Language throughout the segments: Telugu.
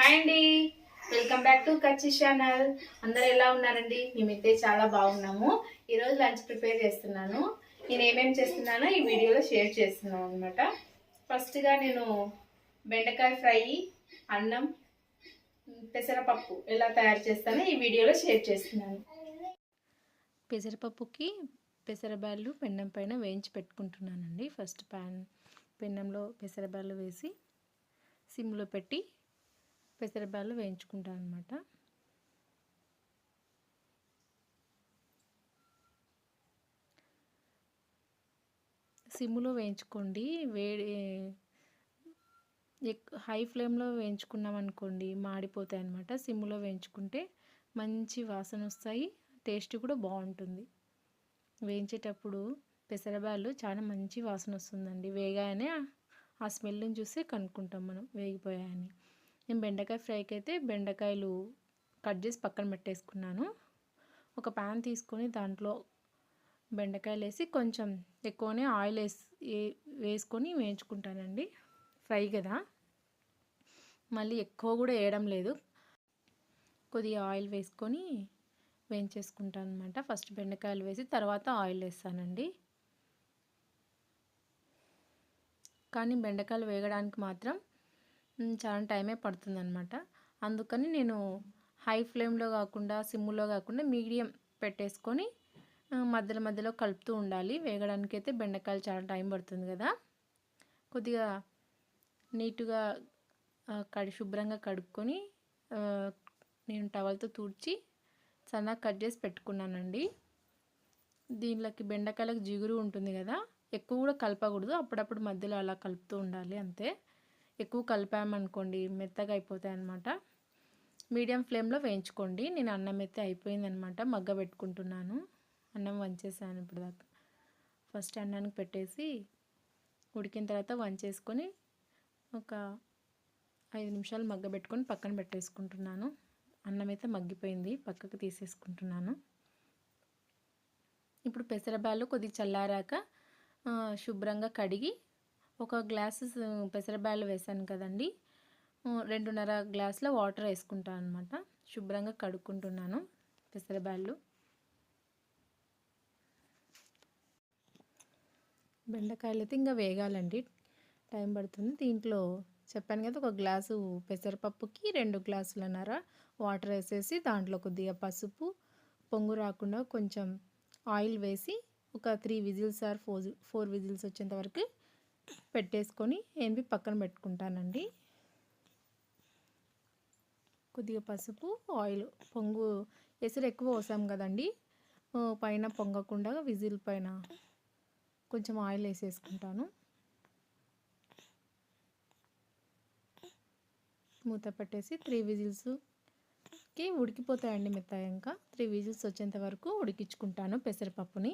హాయ్ అండి. Welcome back to Kachchi channel అందరు ఎలా ఉన్నారండి? మేమైతే చాలా బాగున్నాము. ఈరోజు లంచ్ ప్రిపేర్ చేస్తున్నాను. నేను ఏమేమి చేస్తున్నానో ఈ వీడియోలో షేర్ చేస్తున్నాను అనమాట ఫస్ట్గా నేను బెండకాయ ఫ్రై అన్నం పెసరపప్పు ఎలా తయారు చేస్తానో ఈ వీడియోలో షేర్ చేస్తున్నాను. పెసరపప్పుకి పెసరబ్యాళ్ళు పెన్నం పైన వేయించి పెట్టుకుంటున్నానండి. ఫస్ట్ ప్యాన్ పెన్నంలో పెసరబ్యాళ్ళు వేసి సిమ్లో పెట్టి పెసరబ్యాళ్ళు వేయించుకుంటాను అనమాట సిమ్లో వేయించుకోండి. వేడి ఎక్ హై ఫ్లేమ్లో వేయించుకున్నాం అనుకోండి మాడిపోతాయి అనమాట సిమ్లో వేయించుకుంటే మంచి వాసన వస్తాయి. టేస్ట్ కూడా బాగుంటుంది. వేయించేటప్పుడు పెసరబ్యాళ్ళు చాలా మంచి వాసన వస్తుందండి. వేగాయనే ఆ స్మెల్ని చూసి కనుక్కుంటాం మనం వేగిపోయాయని. నేను బెండకాయ ఫ్రైకి అయితే బెండకాయలు కట్ చేసి పక్కన పెట్టేసుకున్నాను. ఒక ప్యాన్ తీసుకొని దాంట్లో బెండకాయలు వేసి కొంచెం ఎక్కువనే ఆయిల్ వేసి వేసుకొని వేయించుకుంటానండి. ఫ్రై కదా. మళ్ళీ ఎక్కువ కూడా వేయడం లేదు. కొద్దిగా ఆయిల్ వేసుకొని వేయించేసుకుంటాను అనమాట ఫస్ట్ బెండకాయలు వేసి తర్వాత ఆయిల్ వేస్తానండి. కానీ బెండకాయలు వేగడానికి మాత్రం చాలా టైమే పడుతుందనమాట అందుకని నేను హై ఫ్లేమ్లో కాకుండా సిమ్లో కాకుండా మీడియం పెట్టేసుకొని మధ్యలో మధ్యలో కలుపుతూ ఉండాలి. వేగడానికి అయితే బెండకాయలు చాలా టైం పడుతుంది కదా. కొద్దిగా నీట్గా కడి శుభ్రంగా కడుక్కొని నేను టవల్తో తుడిచి సన్నగా కట్ చేసి పెట్టుకున్నానండి. దీనిలోకి బెండకాయలకు జిగురు ఉంటుంది కదా ఎక్కువ కూడా కలపకూడదు. అప్పుడప్పుడు మధ్యలో అలా కలుపుతూ ఉండాలి అంతే. ఎక్కువ కలిపామనుకోండి మెత్తగా అయిపోతాయి అన్నమాట మీడియం ఫ్లేమ్లో వేయించుకోండి. నేను అన్నం అయితే అయిపోయిందనమాట మగ్గ పెట్టుకుంటున్నాను. అన్నం వంచేసాను ఇప్పుడు దాకా ఫస్ట్ అన్నానికి పెట్టేసి ఉడికిన తర్వాత వంచేసుకొని ఒక ఐదు నిమిషాలు మగ్గ పెట్టుకొని పక్కన పెట్టేసుకుంటున్నాను. అన్నం అయితే మగ్గిపోయింది. పక్కకు తీసేసుకుంటున్నాను. ఇప్పుడు పెసరబాలు కొద్దిగా చల్లారాక శుభ్రంగా కడిగి ఒక గ్లాసు పెసరబ్యాళ్ళు వేసాను కదండి. రెండున్నర గ్లాసుల వాటర్ వేసుకుంటాను అనమాట శుభ్రంగా కడుక్కుంటున్నాను పెసరబ్యాళ్ళు బెండకాయలు అయితే ఇంకా వేగాలండి. టైం పడుతుంది. దీంట్లో చెప్పాను కదా ఒక గ్లాసు పెసరపప్పుకి రెండు గ్లాసులన్నర వాటర్ వేసేసి దాంట్లో కొద్దిగా పసుపు పొంగు రాకుండా కొంచెం ఆయిల్ వేసి ఒక three whistles or four four whistles వచ్చేంత వరకు పెట్టేసుకొని ఎనిపి పక్కన పెట్టుకుంటానండి. కొద్దిగా పసుపు ఆయిల్ పొంగు ఎసురు ఎక్కువ పోసాం కదండి. పైన పొంగకుండా విజిల్ పైన కొంచెం ఆయిల్ వేసేసుకుంటాను. మూత పెట్టేసి త్రీ విజిల్స్కి ఉడికిపోతాయండి మిగతా ఇంకా. త్రీ విజిల్స్ వచ్చేంత వరకు ఉడికించుకుంటాను పెసరపప్పుని.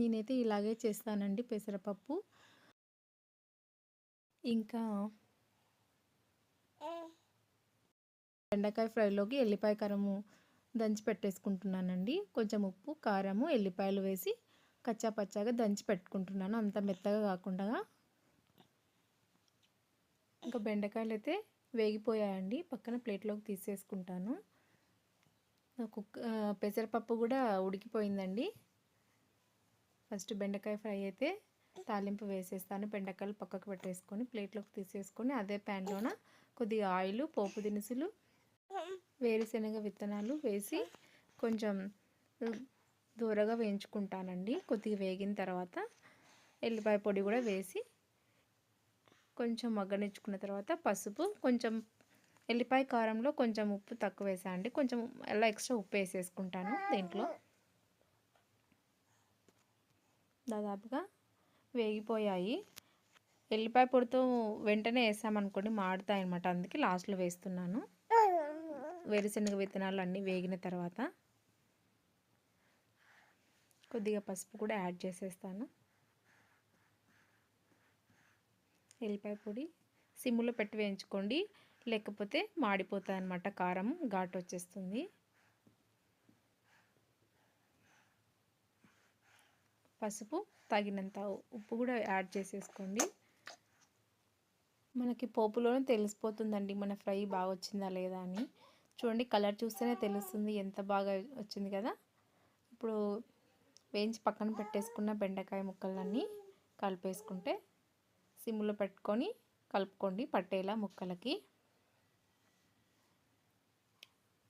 నేనైతే ఇలాగే చేస్తానండి పెసరపప్పు. ఇంకా బెండకాయ ఫ్రైలోకి ఎల్లిపాయ కారము దంచి పెట్టేసుకుంటున్నానండి. కొంచెం ఉప్పు కారము ఎల్లిపాయలు వేసి కచ్చా పచ్చాగా దంచి పెట్టుకుంటున్నాను. అంత మెత్తగా కాకుండా. ఇంకా బెండకాయలు అయితే వేగిపోయాయండి. పక్కన ప్లేట్లోకి తీసేసుకుంటాను. కుక్ పెసరపప్పు కూడా ఉడికిపోయిందండి. ఫస్ట్ బెండకాయ ఫ్రై అయితే తాలింపు వేసేస్తాను. బెండకాయలు పక్కకు పెట్టేసుకొని ప్లేట్లోకి తీసేసుకొని అదే ప్యాన్లోన కొద్దిగా ఆయిల్ పోపు దినుసులు వేరుశనగ విత్తనాలు వేసి కొంచెం దూరగా వేయించుకుంటానండి. కొద్దిగా వేగిన తర్వాత ఎల్లిపాయ పొడి కూడా వేసి కొంచెం మగ్గనిచ్చుకున్న తర్వాత పసుపు కొంచెం ఎల్లిపాయ కారంలో కొంచెం ఉప్పు తక్కువ వేసా అండి కొంచెం అలా ఎక్స్ట్రా ఉప్పు వేసేసుకుంటాను దీంట్లో. దాదాపుగా వేగిపోయాయి. ఎల్లిపాయ పొడితో వెంటనే వేసామనుకోండి మాడుతాయి అనమాట అందుకే లాస్ట్లో వేస్తున్నాను. వేరుశనగ విత్తనాలు అన్నీ వేగిన తర్వాత కొద్దిగా పసుపు కూడా యాడ్ చేసేస్తాను. ఎల్లిపాయ పొడి సిమ్లో పెట్టి వేయించుకోండి. లేకపోతే మాడిపోతాయి అనమాట కారం ఘాటు వచ్చేస్తుంది పసుపు తగినంత ఉప్పు కూడా యాడ్ చేసేసుకోండి. మనకి పోపులోనే తెలిసిపోతుందండి మన ఫ్రై బాగా వచ్చిందా లేదా అని. చూడండి కలర్ చూస్తేనే తెలుస్తుంది ఎంత బాగా వచ్చింది కదా. ఇప్పుడు వేయించి పక్కన పెట్టేసుకున్న బెండకాయ ముక్కలన్నీ కలిపేసుకుంటే సిమ్లో పెట్టుకొని కలుపుకోండి పట్టేలా ముక్కలకి.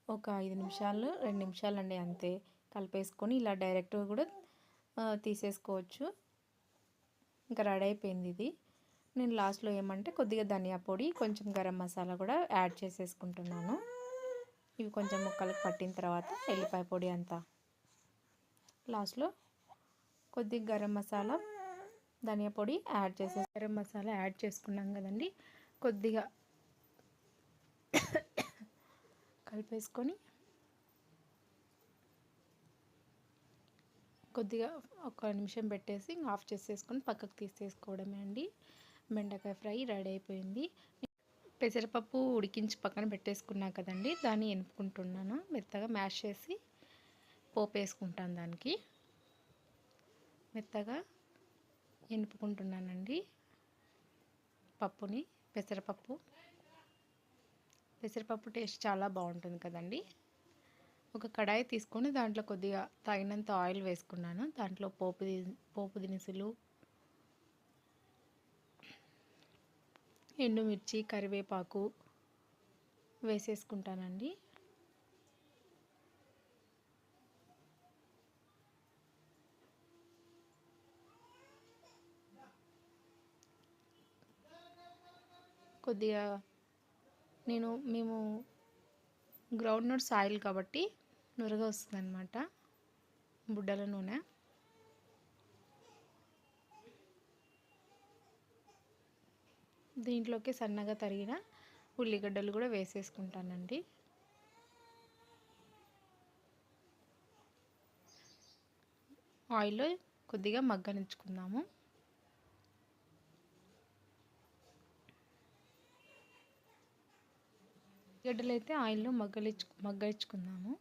ఒక ఐదు నిమిషాలు రెండు నిమిషాలు అండి అంతే. కలిపేసుకొని ఇలా డైరెక్ట్గా కూడా తీసేసుకోవచ్చు. ఇంకా రెడీ అయిపోయింది ఇది. నేను లాస్ట్లో ఏమంటే కొద్దిగా ధనియా పొడి కొంచెం గరం మసాలా కూడా యాడ్ చేసేసుకుంటున్నాను. ఇవి కొంచెం ముక్కలకు పట్టిన తర్వాత ఎల్లిపాయ పొడి అంతా. లాస్ట్లో కొద్దిగా గరం మసాలా ధనియా పొడి యాడ్ చేసే గరం మసాలా యాడ్ చేసుకున్నాం కదండి. కొద్దిగా కలిపేసుకొని కొద్దిగా ఒక నిమిషం పెట్టేసి ఆఫ్ చేసేసుకొని పక్కకు తీసేసుకోవడమే అండి. బెండకాయ ఫ్రై రెడీ అయిపోయింది. పెసరపప్పు ఉడికించి పక్కన పెట్టేసుకున్నా కదండి దాన్ని ఎనుపుకుంటున్నాను. మెత్తగా మ్యాష్ చేసి పోపు వేసుకుంటాను దానికి. మెత్తగా ఎనుపుకుంటున్నానండి పప్పుని పెసరపప్పు. పెసరపప్పు టేస్ట్ చాలా బాగుంటుంది కదండి. ఒక కడాయి తీసుకొని దాంట్లో కొద్దిగా తగినంత ఆయిల్ వేసుకున్నాను. దాంట్లో పోపు పోపు దినుసులు ఎండుమిర్చి కరివేపాకు వేసేసుకుంటానండి. కొద్దిగా నేను మేము గ్రౌండ్ నట్స్ ఆయిల్ కాబట్టి నురగ వస్తుందన్నమాట. బుడ్డల నూనె. దీంట్లోకి సన్నగా తరిగిన ఉల్లిగడ్డలు కూడా వేసేసుకుంటానండి. ఆయిల్లో కొద్దిగా మగ్గనించుకుందాము గడ్డలు అయితే ఆయిల్లో మగ్గలిచ్చు మగ్గలిచ్చుకుందాము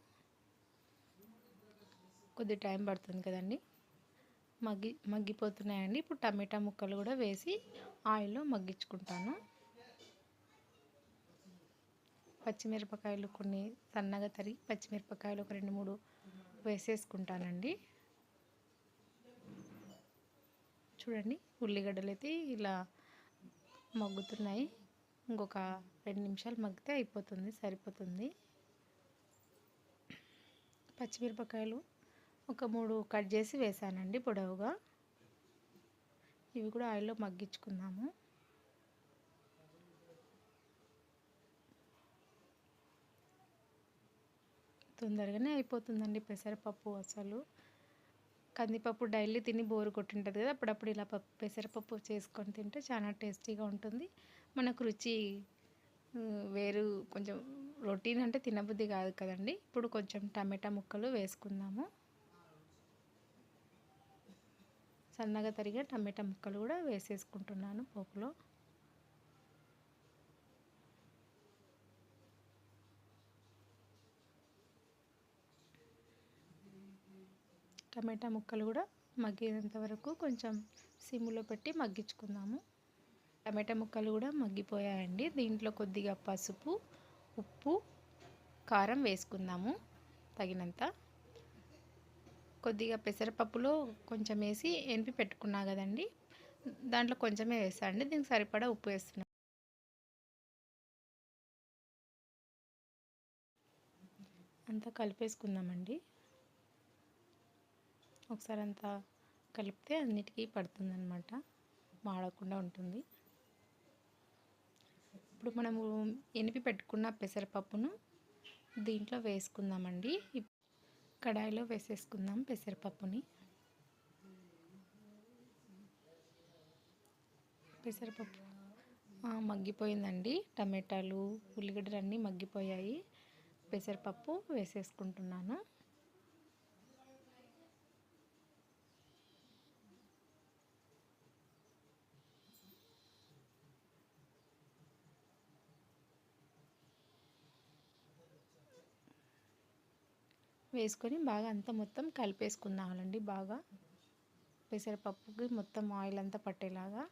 కొద్ది టైం పడుతుంది కదండి. మగ్గి మగ్గిపోతున్నాయండి. ఇప్పుడు టమాటా ముక్కలు కూడా వేసి ఆయిల్లో మగ్గించుకుంటాను. పచ్చిమిరపకాయలు కొన్ని సన్నగా తరిగి పచ్చిమిరపకాయలు ఒక రెండు మూడు వేసేసుకుంటానండి. చూడండి ఉల్లిగడ్డలు అయితే ఇలా మగ్గుతున్నాయి. ఇంకొక రెండు నిమిషాలు మగ్గితే అయిపోతుంది సరిపోతుంది. పచ్చిమిరపకాయలు ఒక మూడు కట్ చేసి వేసానండి పొడవుగా. ఇవి కూడా ఆయిల్లో మగ్గించుకుందాము. తొందరగానే అయిపోతుందండి పెసరపప్పు అసలు. కందిపప్పు డైలీ తిని బోరు కొట్టింటుంది కదా అప్పుడప్పుడు ఇలా పప్పు పెసరపప్పు చేసుకొని తింటే చాలా టేస్టీగా ఉంటుంది. మనకు రుచి వేరు కొంచెం రొటీన్ అంటే తినబుద్ధి కాదు కదండి. ఇప్పుడు కొంచెం టమాటా ముక్కలు వేసుకుందాము. సన్నగా తరిగే టమాటా ముక్కలు కూడా వేసేసుకుంటున్నాను పోపులో. టమాటా ముక్కలు కూడా మగ్గేంత వరకు కొంచెం సిమ్లో పెట్టి మగ్గించుకుందాము. టమాటా ముక్కలు కూడా మగ్గిపోయాయండి. దీంట్లో కొద్దిగా పసుపు ఉప్పు కారం వేసుకుందాము. తగినంత. కొద్దిగా పెసరపప్పులో కొంచెం వేసి ఎనిపి పెట్టుకున్నా కదండి. దాంట్లో కొంచెమే వేసాండి దీనికి సరిపడా ఉప్పు వేస్తున్నాను అంతా కలిపేసుకుందామండి. ఒకసారి అంతా కలిపితే అన్నిటికీ పడుతుందన్నమాట. మాడకుండా ఉంటుంది. ఇప్పుడు మనము ఎనిపి పెట్టుకున్న పెసరపప్పును దీంట్లో వేసుకుందామండి. కడాయిలో వేసేసుకుందాం పెసరపప్పుని. పెసరపప్పు మగ్గిపోయిందండి. టమాటాలు ఉల్లిగడ్డలు అన్నీ మగ్గిపోయాయి. పెసరపప్పు వేసేసుకుంటున్నాను. వేసుకొని బాగా అంతా మొత్తం కలిపేసుకుందామండి బాగా. పెసరపప్పుకి మొత్తం ఆయిల్ అంతా పట్టేలాగా.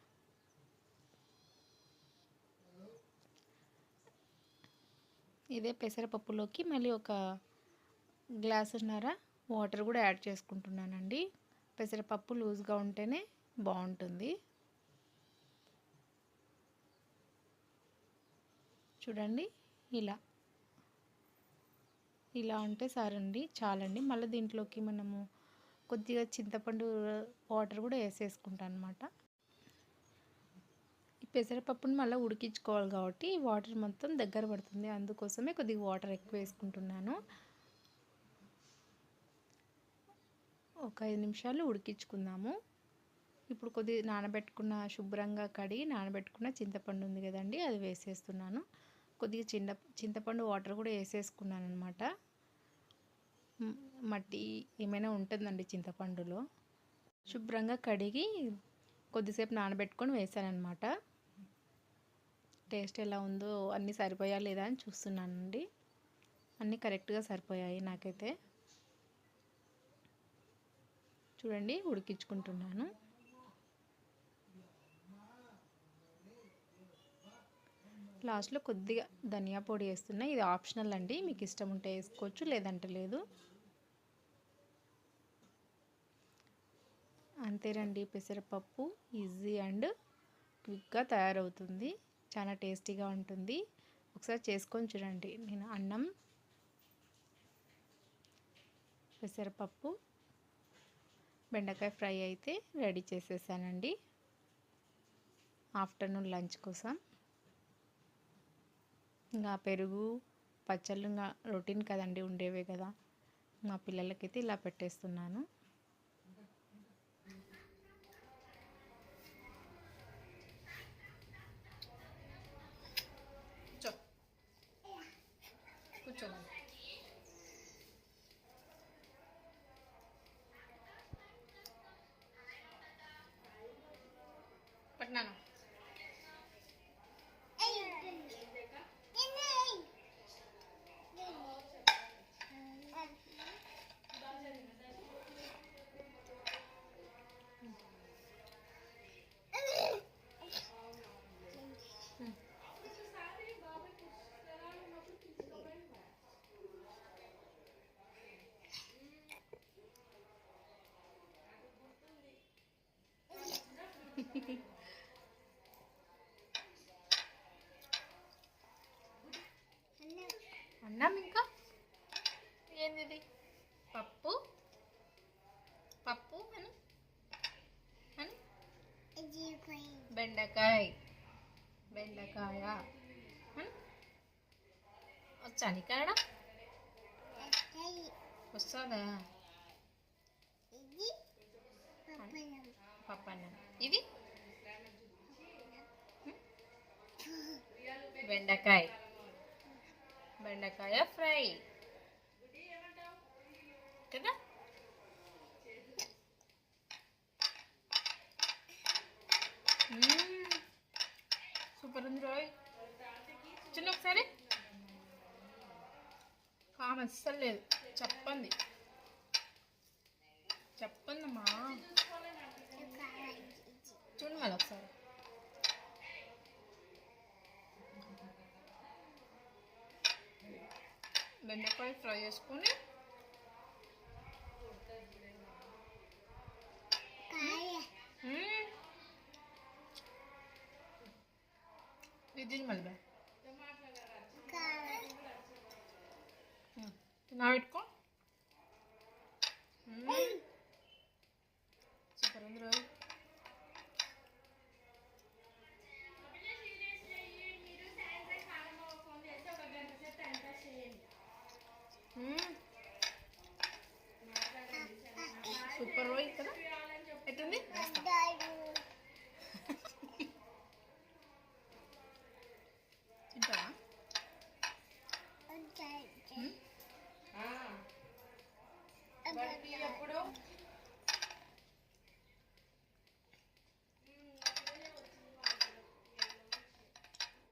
ఇదే పెసరపప్పులోకి మళ్ళీ ఒక గ్లాసున్నర వాటర్ కూడా యాడ్ చేసుకుంటున్నానండి. పెసరపప్పు లూజ్గా ఉంటేనే బాగుంటుంది. చూడండి ఇలా. ఇలా ఉంటే సరండి చాలండి. మళ్ళీ దీంట్లోకి మనము కొద్దిగా చింతపండు వాటర్ కూడా వేసేసుకుంటాను అనమాట ఈ పెసరపప్పును మళ్ళీ ఉడికించుకోవాలి కాబట్టి వాటర్ మొత్తం దగ్గర పడుతుంది. అందుకోసమే కొద్దిగా వాటర్ ఎక్కువ వేసుకుంటున్నాను. ఒక ఐదు నిమిషాలు ఉడికించుకుందాము. ఇప్పుడు కొద్దిగా నానబెట్టుకున్న శుభ్రంగా కడిగి నానబెట్టుకున్న చింతపండు ఉంది కదండి అది వేసేస్తున్నాను. కొద్దిగా చింత చింతపండు వాటర్ కూడా వేసేసుకున్నాను అనమాట మట్టి ఏమైనా ఉంటుందండి చింతపండులో? శుభ్రంగా కడిగి కొద్దిసేపు నానబెట్టుకొని వేసానమాట టేస్ట్ ఎలా ఉందో అన్నీ సరిపోయా లేదా అని చూస్తున్నానండి. అన్నీ కరెక్ట్గా సరిపోయాయి నాకైతే. చూడండి ఉడికించుకుంటున్నాను. లాస్ట్లో కొద్దిగా ధనియా పొడి వేస్తున్నా. ఇది ఆప్షనల్ అండి. మీకు ఇష్టం ఉంటే వేసుకోవచ్చు లేదంటే లేదు. అంతేనండి. పెసరపప్పు ఈజీ అండ్ క్విక్గా తయారవుతుంది. చాలా టేస్టీగా ఉంటుంది. ఒకసారి చేసుకొని చూడండి. నేను అన్నం పెసరపప్పు బెండకాయ ఫ్రై అయితే రెడీ చేసేసానండి. ఆఫ్టర్నూన్ లంచ్ కోసం. ఇంకా పెరుగు పచ్చళ్ళు ఇంకా రొటీన్ కదండి ఉండేవే కదా. మా పిల్లలకైతే ఇలా పెట్టేస్తున్నాను. పప్పు. పప్పు అని. అని. బెండకాయ. బెండకాయ. వచ్చా నీకు అనడం వస్తుందా? పప్పు అన్నం ఇది బెండకాయ. బెండకాయ ఫ్రై. కదా? సూపర్ ఉంది రోయ్. చిన్న ఒకసారి. ఆమె అస్సలు లేదు. చెప్పండి. చెప్పందమ్మా చూడు మళ్ళీ ఒకసారి. బెండకాయ ఫ్రై చేసుకొని మ్మ్. ఇది మళ్ళీ బా. మ్మ్. తిన్నా